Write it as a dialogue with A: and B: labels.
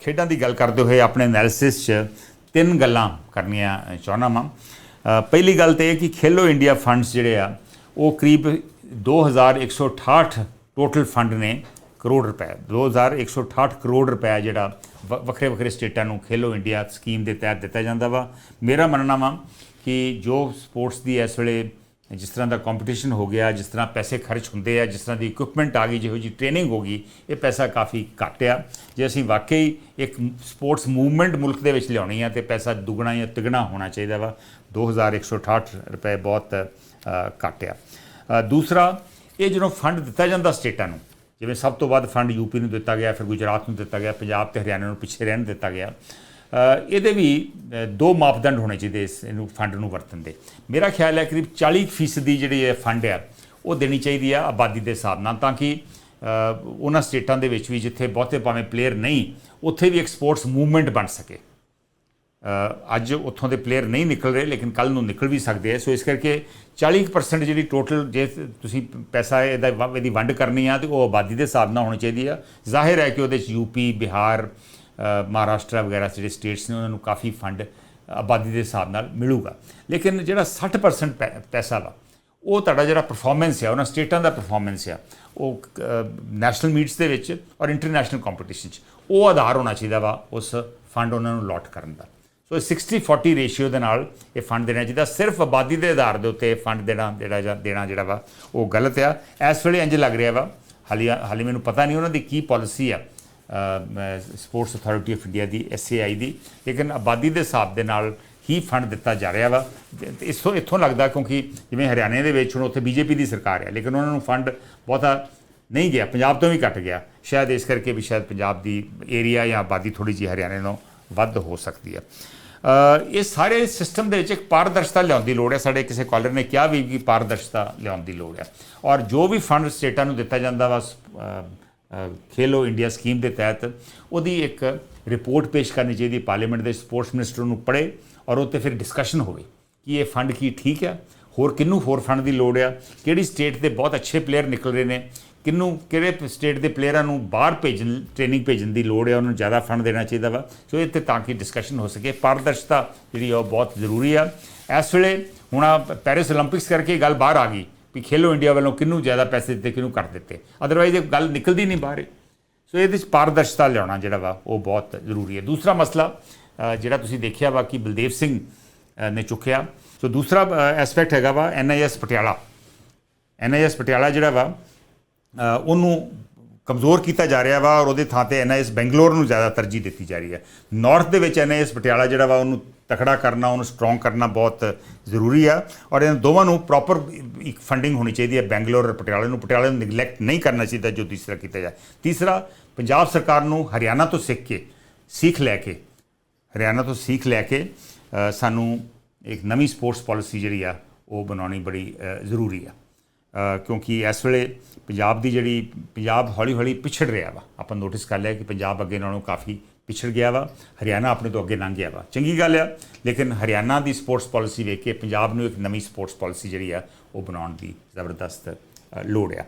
A: ਖੇਡਾਂ ਦੀ ਗੱਲ ਕਰਦੇ ਹੋਏ ਆਪਣੇ ਐਨਾਲਿਸਿਸ 'ਚ ਤਿੰਨ ਗੱਲਾਂ ਕਰਨੀਆਂ ਚਾਹੁੰਦਾ ਵਾਂ। ਪਹਿਲੀ ਗੱਲ ਤੇ ਇਹ ਕਿ ਖੇਲੋ ਇੰਡੀਆ ਫੰਡਸ ਜਿਹੜੇ ਆ, ਉਹ ਕਰੀਬ 2168 ਟੋਟਲ ਫੰਡ ਨੇ ਕਰੋੜ ਰੁਪਏ। 2168 ਕਰੋੜ ਰੁਪਏ ਜਿਹੜਾ ਵ- ਵੱਖਰੇ ਵੱਖਰੇ ਸਟੇਟਾਂ ਨੂੰ ਖੇਲੋ ਇੰਡੀਆ ਸਕੀਮ ਦੇ ਤਹਿਤ ਦਿੱਤਾ ਜਾਂਦਾ ਵਾ। ਮੇਰਾ ਮੰਨਣਾ ਵਾ ਕਿ ਜੋ ਸਪੋਰਟਸ ਦੀ ਇਸ ਵੇਲੇ ਜਿਸ ਤਰ੍ਹਾਂ ਦਾ ਕੰਪੀਟੀਸ਼ਨ ਹੋ ਗਿਆ, ਜਿਸ ਤਰ੍ਹਾਂ ਪੈਸੇ ਖਰਚ ਹੁੰਦੇ ਆ, ਜਿਸ ਤਰ੍ਹਾਂ ਦੀ ਇਕਵਿਪਮੈਂਟ ਆ ਗਈ, ਜਿਹੋ ਜੀ ਟ੍ਰੇਨਿੰਗ ਹੋ ਗਈ, ਇਹ ਪੈਸਾ ਕਾਫੀ ਘੱਟ ਆ। ਜੇ ਅਸੀਂ ਵਾਕਈ ਇੱਕ ਸਪੋਰਟਸ ਮੂਵਮੈਂਟ ਮੁਲਕ ਦੇ ਵਿੱਚ ਲਿਆਉਣੀ ਆ, ਤੇ ਪੈਸਾ ਦੁੱਗਣਾ ਜਾਂ ਤਿਗਣਾ ਹੋਣਾ ਚਾਹੀਦਾ ਵਾ 2168 ਰੁਪਏ ਬਹੁਤ ਘੱਟ ਆ। ਦੂਸਰਾ, ਇਹ ਜਦੋਂ ਫੰਡ ਦਿੱਤਾ ਜਾਂਦਾ ਸਟੇਟਾਂ ਨੂੰ, ਜਿਵੇਂ ਸਭ ਤੋਂ ਵੱਧ ਫੰਡ ਯੂਪੀ ਨੂੰ ਦਿੱਤਾ ਗਿਆ, ਫਿਰ ਗੁਜਰਾਤ ਨੂੰ ਦਿੱਤਾ ਗਿਆ, ਪੰਜਾਬ ਤੇ ਹਰਿਆਣਾ ਨੂੰ ਪਿੱਛੇ ਰਹਿਣ ਦਿੱਤਾ ਗਿਆ ਇਹਦੇ ਵੀ ਦੋ ਮਾਪਦੰਡ ਹੋਣੇ ਚਾਹੀਦੇ ਇਸ ਇਹਨੂੰ ਫੰਡ ਨੂੰ ਵਰਤਣ ਦੇ। ਮੇਰਾ ਖਿਆਲ ਹੈ ਕਰੀਬ 40% ਦੀ ਜਿਹੜੀ ਇਹ ਫੰਡ ਆ ਉਹ ਦੇਣੀ ਚਾਹੀਦੀ ਆ ਆਬਾਦੀ ਦੇ ਹਿਸਾਬ ਨਾਲ, ਤਾਂ ਕਿ ਉਹਨਾਂ ਸਟੇਟਾਂ ਦੇ ਵਿੱਚ ਵੀ ਜਿੱਥੇ ਬਹੁਤੇ ਭਾਵੇਂ ਪਲੇਅਰ ਨਹੀਂ, ਉੱਥੇ ਵੀ ਇੱਕ ਸਪੋਰਟਸ ਮੂਵਮੈਂਟ ਬਣ ਸਕੇ। ਅੱਜ ਉੱਥੋਂ ਦੇ ਪਲੇਅਰ ਨਹੀਂ ਨਿਕਲ ਰਹੇ, ਲੇਕਿਨ ਕੱਲ ਨੂੰ ਨਿਕਲ ਵੀ ਸਕਦੇ ਆ। ਸੋ ਇਸ ਕਰਕੇ 40% ਜਿਹੜੀ ਟੋਟਲ ਜੇ ਤੁਸੀਂ ਪੈਸਾ ਇਹਦਾ ਵ- ਇਹਦੀ ਵੰਡ ਕਰਨੀ ਆ, ਤੇ ਉਹ ਆਬਾਦੀ ਦੇ ਹਿਸਾਬ ਨਾਲ ਹੋਣੀ ਚਾਹੀਦੀ ਆ। ਜ਼ਾਹਿਰ ਹੈ ਕਿ ਉਹਦੇ ਚ ਯੂਪੀ ਬਿਹਾਰ ਮਹਾਰਾਸ਼ਟਰ ਵਗੈਰਾ ਜਿਹੜੇ ਸਟੇਟਸ ਨੇ, ਉਹਨਾਂ ਨੂੰ ਕਾਫੀ ਫੰਡ ਆਬਾਦੀ ਦੇ ਹਿਸਾਬ ਨਾਲ ਮਿਲੂਗਾ। ਲੇਕਿਨ ਜਿਹੜਾ 60% ਪੈ- ਪੈਸਾ ਵਾ, ਉਹ ਤੁਹਾਡਾ ਜਿਹੜਾ ਪਰਫਾਰਮੈਂਸ ਆ, ਉਹਨਾਂ ਸਟੇਟਾਂ ਦਾ ਪਰਫਾਰਮੈਂਸ ਆ, ਉਹ ਨੈਸ਼ਨਲ ਮੀਟਸ ਦੇ ਵਿੱਚ ਔਰ ਇੰਟਰਨੈਸ਼ਨਲ ਕੰਪੀਟੀਸ਼ਨ 'ਚ, ਉਹ ਆਧਾਰ ਹੋਣਾ ਚਾਹੀਦਾ ਵਾ ਉਸ ਫੰਡ ਉਹਨਾਂ ਨੂੰ ਲੋਟ ਕਰਨ ਦਾ। ਸੋ 60 40 ਰੇਸ਼ੀਓ ਦੇ ਨਾਲ ਇਹ ਫੰਡ ਦੇਣਾ ਚਾਹੀਦਾ। ਸਿਰਫ ਆਬਾਦੀ ਦੇ ਆਧਾਰ ਦੇ ਉੱਤੇ ਫੰਡ ਦੇਣਾ, ਜਿਹੜਾ ਜਾਂ, ਦੇਣਾ ਜਿਹੜਾ ਵਾ, ਉਹ ਗਲਤ ਆ। ਇਸ ਵੇਲੇ ਇੰਜ ਲੱਗ ਰਿਹਾ ਵਾ ਹਾਲੀ ਹਾਲੇ ਮੈਨੂੰ ਪਤਾ ਨਹੀਂ ਉਹਨਾਂ ਦੀ ਕੀ ਪਾਲਿਸੀ ਆ। ਸਪੋਰਟਸ ਅਥਾਰਟੀ ਆਫ ਇੰਡੀਆ ਦੀ ਐਸਏਆਈ ਦੀ ਲੇਕਿਨ ਆਬਾਦੀ ਦੇ ਹਿਸਾਬ ਦੇ ਨਾਲ ਹੀ ਫੰਡ ਦਿੱਤਾ ਜਾ ਰਿਹਾ ਵਾ। ਤੇ ਇਸੋ ਇੱਥੋਂ ਲੱਗਦਾ ਕਿਉਂਕਿ ਜਿਵੇਂ ਹਰਿਆਣੇ ਦੇ ਵਿੱਚ ਹੁਣ ਉੱਥੇ ਬੀਜੇਪੀ ਦੀ ਸਰਕਾਰ ਹੈ ਲੇਕਿਨ ਉਹਨਾਂ ਨੂੰ ਫੰਡ ਬਹੁਤਾ ਨਹੀਂ ਗਿਆ, ਪੰਜਾਬ ਤੋਂ ਵੀ ਘਟ ਗਿਆ। ਸ਼ਾਇਦ ਇਸ ਕਰਕੇ ਵੀ ਸ਼ਾਇਦ ਪੰਜਾਬ ਦੀ ਏਰੀਆ ਜਾਂ ਆਬਾਦੀ ਥੋੜੀ ਜਿਹੀ ਹਰਿਆਣੇ ਨਾਲੋਂ ਵੱਧ ਹੋ ਸਕਦੀ ਹੈ ਇਹ ਸਾਰੇ ਸਿਸਟਮ ਦੇ ਵਿੱਚ ਇੱਕ ਪਾਰਦਰਸ਼ਤਾ ਲਿਆਉਣ ਦੀ ਲੋੜ ਹੈ ਸਾਡੇ ਕਿਸੇ ਕਾਲਰ ਨੇ ਕਿਹਾ ਵੀ ਕਿ ਪਾਰਦਰਸ਼ਤਾ ਲਿਆਉਣ ਦੀ ਲੋੜ ਹੈ ਔਰ ਜੋ ਵੀ ਫੰਡ ਸਟੇਟਾਂ ਨੂੰ ਦਿੱਤਾ ਜਾਂਦਾ ਵਾ ਖੇਲੋ ਇੰਡੀਆ ਸਕੀਮ ਦੇ ਤਹਿਤ ਉਹਦੀ ਇੱਕ ਰਿਪੋਰਟ ਪੇਸ਼ ਕਰਨੀ ਚਾਹੀਦੀ ਪਾਰਲੀਮੈਂਟ ਦੇ ਸਪੋਰਟਸ ਮਿਨਿਸਟਰ ਨੂੰ ਪੜੇ ਔਰ ਉਹ ਤੇ ਫਿਰ ਡਿਸਕਸ਼ਨ ਹੋਵੇ ਕਿ ਇਹ ਫੰਡ ਕੀ ਠੀਕ ਹੈ, ਹੋਰ ਕਿੰਨੂੰ ਹੋਰ ਫੰਡ ਦੀ ਲੋੜ ਆ, ਕਿਹੜੀ ਸਟੇਟ ਦੇ ਬਹੁਤ ਅੱਛੇ ਪਲੇਅਰ ਨਿਕਲ ਰਹੇ ਨੇ ਕਿੰਨੂੰ ਕਿਹੜੇ ਸਟੇਟ ਦੇ ਪਲੇਅਰਾਂ ਨੂੰ ਬਾਹਰ ਭੇਜਣ ਟ੍ਰੇਨਿੰਗ ਭੇਜਣ ਦੀ ਲੋੜ ਆ, ਉਹਨਾਂ ਨੂੰ ਜ਼ਿਆਦਾ ਫੰਡ ਦੇਣਾ ਚਾਹੀਦਾ ਵਾ। ਸੋ ਇਹ ਤੇ ਤਾਂ ਕਿ ਡਿਸਕਸ਼ਨ ਹੋ ਸਕੇ। ਪਾਰਦਰਸ਼ਤਾ ਜਿਹੜੀ ਉਹ ਬਹੁਤ ਜ਼ਰੂਰੀ ਆ। ਇਸ ਵੇਲੇ ਹੁਣ ਪੈਰਿਸ 올림픽ਸ ਕਰਕੇ ਗੱਲ ਬਾਹਰ ਆ ਗਈ। ਵੀ ਖੇਲੋ ਇੰਡੀਆ ਵੱਲੋਂ ਕਿਹਨੂੰ ਜ਼ਿਆਦਾ ਪੈਸੇ ਦਿੱਤੇ, ਕਿਹਨੂੰ ਘੱਟ ਦਿੱਤੇ। ਅਦਰਵਾਈਜ਼ ਇਹ ਗੱਲ ਨਿਕਲਦੀ ਨਹੀਂ ਬਾਹਰ। ਸੋ ਇਹਦੇ ਵਿੱਚ ਪਾਰਦਰਸ਼ਤਾ ਲਿਆਉਣਾ ਜਿਹੜਾ ਵਾ, ਉਹ ਬਹੁਤ ਜ਼ਰੂਰੀ ਹੈ। ਦੂਸਰਾ ਮਸਲਾ ਜਿਹੜਾ ਤੁਸੀਂ ਦੇਖਿਆ ਵਾ ਕਿ ਬਲਦੇਵ ਸਿੰਘ ਨੇ ਚੁੱਕਿਆ। ਸੋ ਦੂਸਰਾ ਐਸਪੈਕਟ ਹੈਗਾ ਵਾ ਐਨਆਈਐਸ ਪਟਿਆਲਾ। ਐਨਆਈਐਸ ਪਟਿਆਲਾ ਜਿਹੜਾ ਵਾ ਉਹਨੂੰ ਕਮਜ਼ੋਰ ਕੀਤਾ ਜਾ ਰਿਹਾ ਵਾ ਔਰ ਉਹਦੇ ਥਾਂ ਤੇ ਐਨਆਈਐਸ ਬੈਂਗਲੌਰ ਨੂੰ ਜ਼ਿਆਦਾ ਤਰਜੀਹ ਦਿੱਤੀ ਜਾ ਰਹੀ ਹੈ। ਨਾਰਥ ਦੇ ਵਿੱਚ ਐਨਆਈਐਸ ਪਟਿਆਲਾ ਜਿਹੜਾ ਵਾ ਉਹਨੂੰ ਤਕੜਾ ਕਰਨਾ, ਉਹਨੂੰ ਸਟਰੋਂਗ ਕਰਨਾ ਬਹੁਤ ਜ਼ਰੂਰੀ ਆ ਔਰ ਇਹਨਾਂ ਦੋਵਾਂ ਨੂੰ ਪ੍ਰੋਪਰ ਇੱਕ ਫੰਡਿੰਗ ਹੋਣੀ ਚਾਹੀਦੀ ਹੈ ਬੈਂਗਲੌਰ ਔਰ ਪਟਿਆਲਾ ਨੂੰ। ਪਟਿਆਲਾ ਨੂੰ ਨਿਗਲੈਕਟ ਨਹੀਂ ਕਰਨਾ ਚਾਹੀਦਾ ਜੋ ਤੀਸਰਾ ਕੀਤਾ ਜਾ ਤੀਸਰਾ, ਪੰਜਾਬ ਸਰਕਾਰ ਨੂੰ ਹਰਿਆਣਾ ਤੋਂ ਸਿੱਖ ਕੇ, ਸਿੱਖ ਲੈ ਕੇ, ਹਰਿਆਣਾ ਤੋਂ ਸਿੱਖ ਲੈ ਕੇ ਸਾਨੂੰ ਇੱਕ ਨਵੀਂ ਸਪੋਰਟਸ ਪਾਲਿਸੀ ਜਿਹੜੀ ਆ, ਉਹ ਬਣਾਉਣੀ ਬੜੀ ਜ਼ਰੂਰੀ ਆ। ਕਿਉਂਕਿ ਇਸ ਵੇਲੇ ਪੰਜਾਬ ਦੀ ਜਿਹੜੀ, ਪੰਜਾਬ ਹੌਲੀ ਹੌਲੀ ਪਿਛੜ ਰਿਹਾ ਵਾ। ਆਪਾਂ ਨੋਟਿਸ ਕਰ ਲਿਆ ਕਿ ਪੰਜਾਬ ਅੱਗੇ ਨਾਲੋਂ ਕਾਫੀ ਪਿਛੜ ਗਿਆ ਵਾ। ਹਰਿਆਣਾ ਆਪਣੇ ਤੋਂ ਅੱਗੇ ਲੰਘ ਗਿਆ ਵਾ। ਚੰਗੀ ਗੱਲ ਆ, ਲੇਕਿਨ ਹਰਿਆਣਾ ਦੀ ਸਪੋਰਟਸ ਪਾਲਿਸੀ ਵੇਖ ਕੇ ਪੰਜਾਬ ਨੂੰ ਇੱਕ ਨਵੀਂ ਸਪੋਰਟਸ ਪਾਲਿਸੀ ਜਿਹੜੀ ਆ, ਉਹ ਬਣਾਉਣ ਦੀ ਜ਼ਬਰਦਸਤ ਲੋੜ ਆ।